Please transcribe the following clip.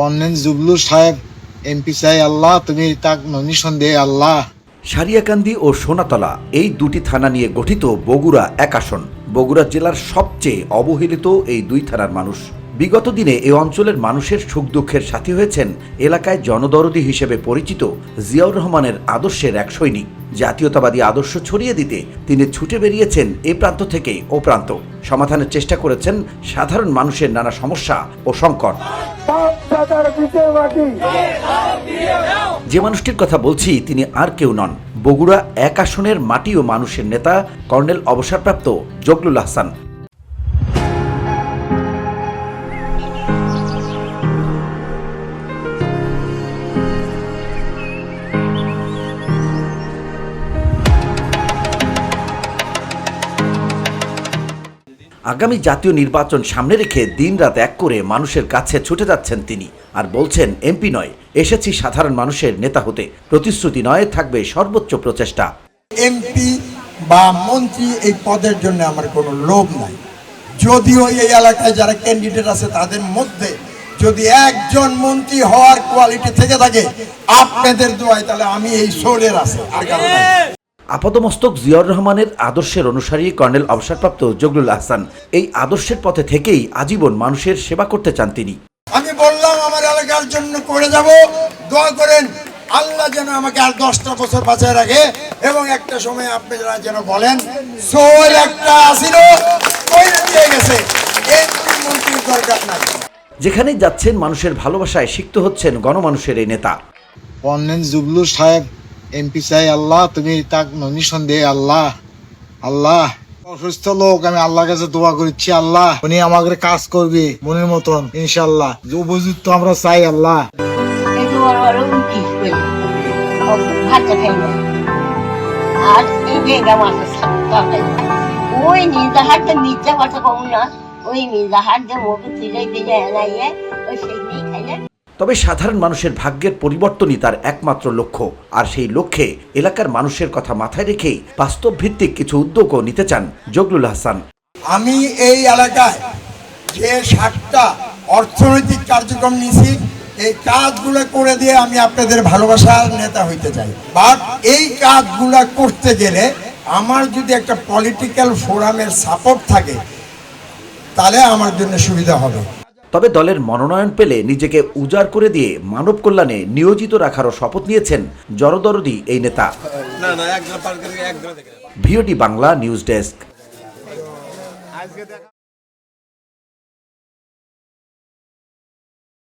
পন্নেন জুবলু সাহেব এমপি চাই আল্লাহ, তুমি তাক দে আল্লাহ। সারিয়াকান্দি ও সোনাতলা এই দুটি থানা নিয়ে গঠিত বগুড়া এক আসন। বগুড়া জেলার সবচেয়ে অবহেলিত এই দুই থানার মানুষ। বিগত দিনে এই অঞ্চলের মানুষের সুখ দুঃখের সাথী হয়েছেন এলাকায় জনদরদি হিসেবে পরিচিত জিয়াউর রহমানের আদর্শের এক সৈনিক। জাতীয়তাবাদী আদর্শ ছড়িয়ে দিতে তিনি ছুটে বেরিয়েছেন এ প্রান্ত থেকে ও প্রান্ত। সমাধানের চেষ্টা করেছেন সাধারণ মানুষের নানা সমস্যা ও সংকট। যে মানুষটির কথা বলছি, তিনি আর কেউ নন। বগুড়া এক আসনের মাটি ও মানুষের নেতা কর্নেল অবসরপ্রাপ্ত জগলুল হাসান। আগামী জাতীয় নির্বাচন সামনে রেখে দিনরাত এক করে মানুষের কাছে ছুটে যাচ্ছেন তিনি। আর বলছেন, এমপি নয়, এসেছি সাধারণ মানুষের নেতা হতে। প্রতিশ্রুতি নয়, থাকবে সর্বোচ্চ প্রচেষ্টা। এমপি বা মন্ত্রী এই পদের জন্য আমার কোনো লোভ নাই। যদিও এই এলাকায় যারা ক্যান্ডিডেট আছে, তাদের মধ্যে যদি একজন মন্ত্রী হওয়ার কোয়ালিটি থেকে থাকে, আপনাদের দোয়ায় তাহলে আমি এই সোলের আছে, আর নাই। আপাতমস্তক জিয়াউর রহমানের আদর্শের অনুসারী কর্নেল অবসরপ্রাপ্ত জগলুল আহসান। এই আদর্শের পথে থেকেই আজীবন মানুষের সেবা করতে চান তিনি। আমি বললাম আমার এলাকার জন্য করে যাব। দোয়া করেন আল্লাহ যেন আমাকে আর দশটা বছর বাঁচায় রাখে এবং একটা সময় আপনারা যেন বলেন সোল একটা আসিল গেছে। মন্ত্রীর দরকার নাই। যেখানেই যাচ্ছেন মানুষের ভালোবাসায় সিক্ত হচ্ছেন গণমানুষের এই নেতা। পন্নেন জুবলু সাহেব এমপি চাই, আল্লাহ, তুমি তাক দে আল্লাহ আল্লাহ। অসুস্থ লোক, আমি আল্লাহর কাছে দোয়া করছি, আল্লাহ। উনি আমাকে কাজ করবে মনের মতন ইনশাল্লাহ উপযুক্ত আমরা চাই, আল্লাহ। ওই নিজা যে মুখে তুলে দিয়ে এনাইয়ে ওই সেই দিয়ে খাইলে তবে সাধারণ মানুষের ভাগ্যের পরিবর্তনই তার একমাত্র লক্ষ্য। আর সেই লক্ষ্যে এলাকার মানুষের কথা মাথায় রেখেই বাস্তব ভিত্তিক কিছু উদ্যোগও নিতে চান জগলুল হাসান। আমি এই এলাকায় যে সাতটা অর্থনৈতিক কার্যক্রম নিয়েছি, এই কাজগুলো করে দিয়ে আমি আপনাদের ভালোবাসার নেতা হইতে চাই। বাট এই কাজগুলো করতে গেলে আমার যদি একটা পলিটিক্যাল ফোরামের সাপোর্ট থাকে, তাহলে আমার জন্য সুবিধা হবে। তবে দলের মনোনয়ন পেলে নিজেকে উজাড় করে দিয়ে মানব কল্যাণে নিয়োজিত রাখারও শপথ নিয়েছেন জরদরদি এই নেতা। VOT Bangla news desk.